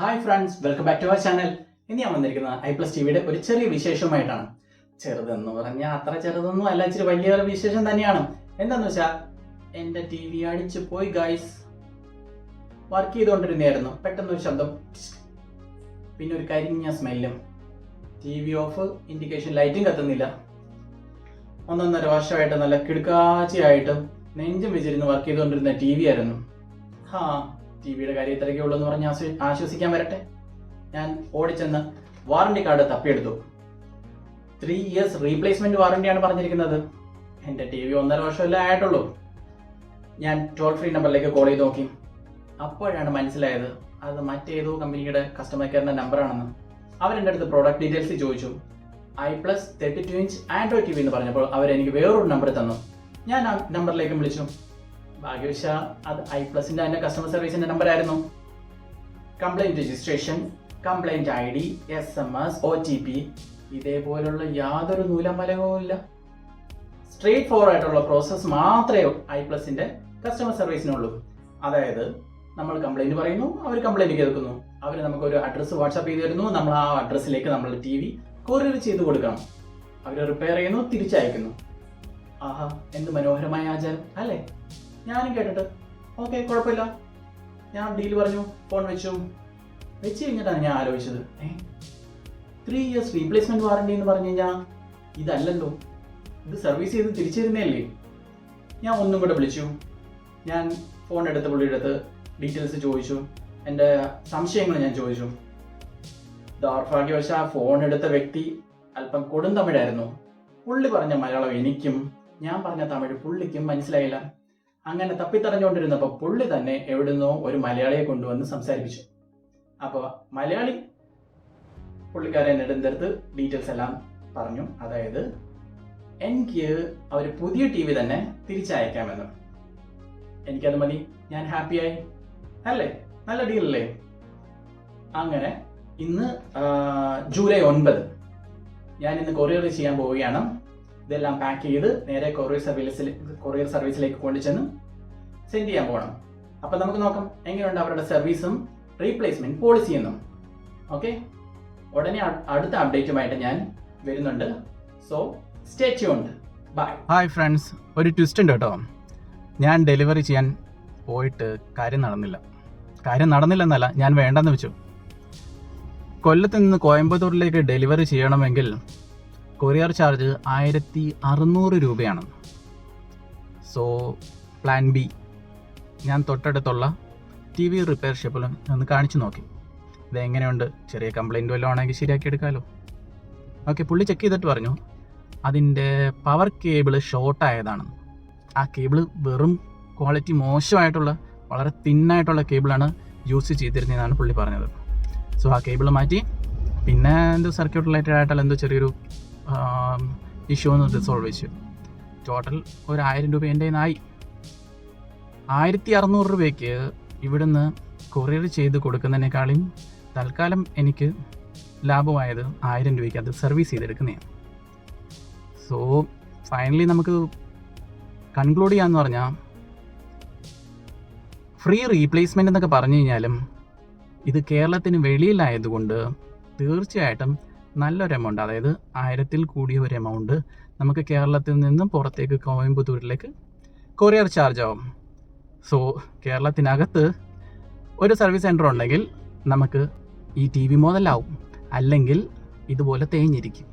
Hi friends welcome back to our channel ഇനി ഞാൻ വന്നിരിക്കുന്നത് ഐ പ്ലസ് ടിവിയുടെ ഒരു ചെറിയ വിശേഷമായിട്ടാണ് ചെറുതെന്ന് പറഞ്ഞാൽ അത്ര ചെറുതൊന്നും അല്ല ഇച്ചിരി വലിയൊരു വിശേഷം തന്നെയാണ്. എന്താന്ന് വെച്ചാൽ എന്റെ ടി വി അടിച്ചു പോയി ഗൈസ് വർക്ക് ചെയ്തുകൊണ്ടിരുന്നായിരുന്നു പെട്ടെന്ന് ഒരു ശബ്ദം പിന്നെ ഒരു കരിഞ്ഞ സ്മെല്ലും ടി വി ഓഫ് ഇൻഡിക്കേഷൻ ലൈറ്റും കത്തുന്നില്ല. ഒന്നൊന്നര വർഷമായിട്ട് നല്ല കിടുക്കാച്ചയായിട്ട് നെഞ്ചും വിചിരുന്ന് വർക്ക് ചെയ്തുകൊണ്ടിരുന്ന ടി വി ആയിരുന്നു. ഹാ ടി വിയുടെ ഉള്ളൂ എന്ന് പറഞ്ഞ് ആശ്വ- ആശ്വസിക്കാൻ വരട്ടെ. ഞാൻ ഓടിച്ചെന്ന് വാറണ്ടി കാർഡ് തപ്പിയെടുത്തു. ത്രീ ഇയേഴ്സ് റീപ്ലേസ്മെന്റ് വാറണ്ടിയാണ് പറഞ്ഞിരിക്കുന്നത്. എന്റെ ടി വി ഒന്നര വർഷമല്ലേ ആയിട്ടുള്ളൂ. ഞാൻ ടോൾ ഫ്രീ നമ്പറിലേക്ക് കോൾ ചെയ്ത് നോക്കി. അപ്പോഴാണ് മനസ്സിലായത് അത് മറ്റേതോ കമ്പനിയുടെ കസ്റ്റമർ കെയറിന്റെ നമ്പറാണെന്ന് അവരെന്റെ അടുത്ത് പ്രോഡക്റ്റ് ഡീറ്റെയിൽസ് ചോദിച്ചു. I plus thirty two inch Android T V എന്ന് പറഞ്ഞപ്പോൾ അവരെനിക്ക് വേറൊരു നമ്പർ തന്നു. ഞാൻ ആ നമ്പറിലേക്ക് വിളിച്ചു. ഭാഗ്യവശ അത് ഐ പ്ലസിന്റെ തന്നെ കസ്റ്റമർ സർവീസിന്റെ നമ്പർ ആയിരുന്നു. Complaint registration complaint I D S M S O T P ഇതേപോലുള്ള യാതൊരു നൂലമലകവും ഇല്ല. സ്ട്രേറ്റ് ഫോർവേഡ് ആയിട്ടുള്ള പ്രോസസ്സ് മാത്രമേ ഐ പ്ലസിന്റെ കസ്റ്റമർ സർവീസിനുള്ളൂ അതായത് നമ്മൾ കംപ്ലൈന്റ് പറയുന്നു അവർ കംപ്ലൈന്റ് കേൾക്കുന്നു അവർ നമുക്ക് ഒരു അഡ്രസ്സ് വാട്സാപ്പ് ചെയ്ത് തരുന്നു നമ്മൾ ആ അഡ്രസ്സിലേക്ക് നമ്മൾ ടി വി കൊറിയർ ചെയ്ത് കൊടുക്കണം. അവർ റിപ്പയർ ചെയ്യുന്നു തിരിച്ചയക്കുന്നു. ആഹാ എന്ത് മനോഹരമായ ആചാരം അല്ലേ? ഞാനും കേട്ടിട്ട്. ഓക്കെ കുഴപ്പമില്ല. ഞാൻ ഡീൽ പറഞ്ഞു ഫോൺ വെച്ചു. വെച്ച് കഴിഞ്ഞിട്ടാണ് ഞാൻ ആലോചിച്ചത്. ത്രീ ഇയേഴ്സ് റീപ്ലേസ്മെന്റ് വാറണ്ടി എന്ന് പറഞ്ഞു കഴിഞ്ഞാൽ ഇതല്ലല്ലോ. ഇത് സർവീസ് ചെയ്ത് തിരിച്ചിരുന്നല്ലേ ഞാൻ ഒന്നും കൂടെ വിളിച്ചു. ഞാൻ ഫോൺ എടുത്ത് പുള്ളിയുടെ അടുത്ത് ഡീറ്റെയിൽസ് ചോദിച്ചു. എന്റെ സംശയങ്ങൾ ഞാൻ ചോദിച്ചു. ദൗർഭാഗ്യവശ ഫോൺ എടുത്ത വ്യക്തി അല്പം കൊടും തമിഴായിരുന്നു. പുള്ളി പറഞ്ഞ മലയാളം എനിക്കും ഞാൻ പറഞ്ഞ തമിഴ് പുള്ളിക്കും മനസ്സിലായില്ല. അങ്ങനെ തപ്പിത്തറഞ്ഞുകൊണ്ടിരുന്നപ്പോൾ പുള്ളി തന്നെ എവിടുന്നോ ഒരു മലയാളിയെ കൊണ്ടുവന്ന് സംസാരിപ്പിച്ചു. അപ്പോൾ മലയാളി പുള്ളിക്കാരൻ നെടുന്തരത്ത് ഡീറ്റെയിൽസ് എല്ലാം പറഞ്ഞു. അതായത് എനിക്ക് അവർ പുതിയ ടി വി തന്നെ തിരിച്ചയക്കാമെന്ന്. എനിക്കത് മതി. ഞാൻ ഹാപ്പിയായി അല്ലേ? നല്ല ഡീലല്ലേ അങ്ങനെ ഇന്ന് ജൂലൈ ഒൻപത് ഞാൻ ഇന്ന് കൊറിയർ ചെയ്യാൻ പോവുകയാണ്. ഇതെല്ലാം പാക്ക് ചെയ്ത് നേരെ കൊറിയർ സർവീസിൽ കൊറിയർ സർവീസിലേക്ക് കൊണ്ടുചെന്ന് സെൻഡ് ചെയ്യാൻ പോകണം. അപ്പം നമുക്ക് നോക്കാം എങ്ങനെയുണ്ട് അവരുടെ സർവീസും റീപ്ലേസ്മെന്റ് പോളിസി എന്നും. ഓക്കെ ഉടനെ അടുത്ത അപ്ഡേറ്റുമായിട്ട് ഞാൻ വരുന്നുണ്ട്. So stay tuned bye hi friends ഒരു ട്വിസ്റ്റ് ഉണ്ട് കേട്ടോ. ഞാൻ ഡെലിവറി ചെയ്യാൻ പോയിട്ട് കാര്യം നടന്നില്ല. കാര്യം നടന്നില്ലെന്നല്ല ഞാൻ വേണ്ടെന്ന് വെച്ചു. കൊല്ലത്ത് നിന്ന് കോയമ്പത്തൂരിലേക്ക് ഡെലിവറി ചെയ്യണമെങ്കിൽ കൊറിയർ ചാർജ് ആയിരത്തി അറുന്നൂറ് രൂപയാണ്. സോ പ്ലാൻ ബി ഞാൻ തൊട്ടടുത്തുള്ള ടി വി റിപ്പയർ ഷോപ്പിൽ ഒന്ന് കാണിച്ചു നോക്കി. ഇതെങ്ങനെയുണ്ട് ചെറിയ കംപ്ലൈന്റ് വല്ലതും ആണെങ്കിൽ ശരിയാക്കി എടുക്കാമല്ലോ ഓക്കെ പുള്ളി ചെക്ക് ചെയ്തിട്ട് പറഞ്ഞു അതിന്റെ പവർ കേബിൾ ഷോർട്ട് ആയതാണ്. ആ കേബിൾ വെറും ക്വാളിറ്റി മോശമായിട്ടുള്ള വളരെ തിന്നായിട്ടുള്ള കേബിളാണ് യൂസ് ചെയ്തിരുന്നതെന്നാണ് പുള്ളി പറഞ്ഞത്. സോ ആ കേബിൾ മാറ്റി. പിന്നെ എന്തോ സർക്യൂട്ട് റിലേറ്റഡ് ആയിട്ടുള്ള എന്തോ ചെറിയൊരു ഇഷ്യൂ ഒന്ന് റിസോൾവ് ചെയ്തു ടോട്ടൽ ഒരു ആയിരം രൂപ എന്റെ ആയി ആയിരത്തി അറുന്നൂറ് രൂപയ്ക്ക് ഇവിടുന്ന് കൊറിയർ ചെയ്ത് കൊടുക്കുന്നതിനേക്കാളും തൽക്കാലം എനിക്ക് ലാഭമായത് ആയിരം രൂപയ്ക്ക് അത് സർവീസ് ചെയ്തെടുക്കുന്നതാണ്. സോ ഫൈനലി നമുക്ക് കൺക്ലൂഡ് ചെയ്യാന്ന് പറഞ്ഞാൽ ഫ്രീ റീപ്ലേസ്മെന്റ് എന്നൊക്കെ പറഞ്ഞു കഴിഞ്ഞാലും ഇത് കേരളത്തിന് വെളിയിലായതുകൊണ്ട് തീർച്ചയായിട്ടും നല്ലൊരു എമൗണ്ട് അതായത് ആയിരത്തിൽ കൂടിയ ഒരു എമൗണ്ട് നമുക്ക് കേരളത്തിൽ നിന്നും പുറത്തേക്ക് കോയമ്പത്തൂരിലേക്ക് കൊറിയർ ചാർജ് ആവും സോ കേരളത്തിനകത്ത് ഒരു സർവീസ് സെന്റർ ഉണ്ടെങ്കിൽ നമുക്ക് ഈ ടി വി മുതലാവും അല്ലെങ്കിൽ ഇതുപോലെ തേഞ്ഞിരിക്കും.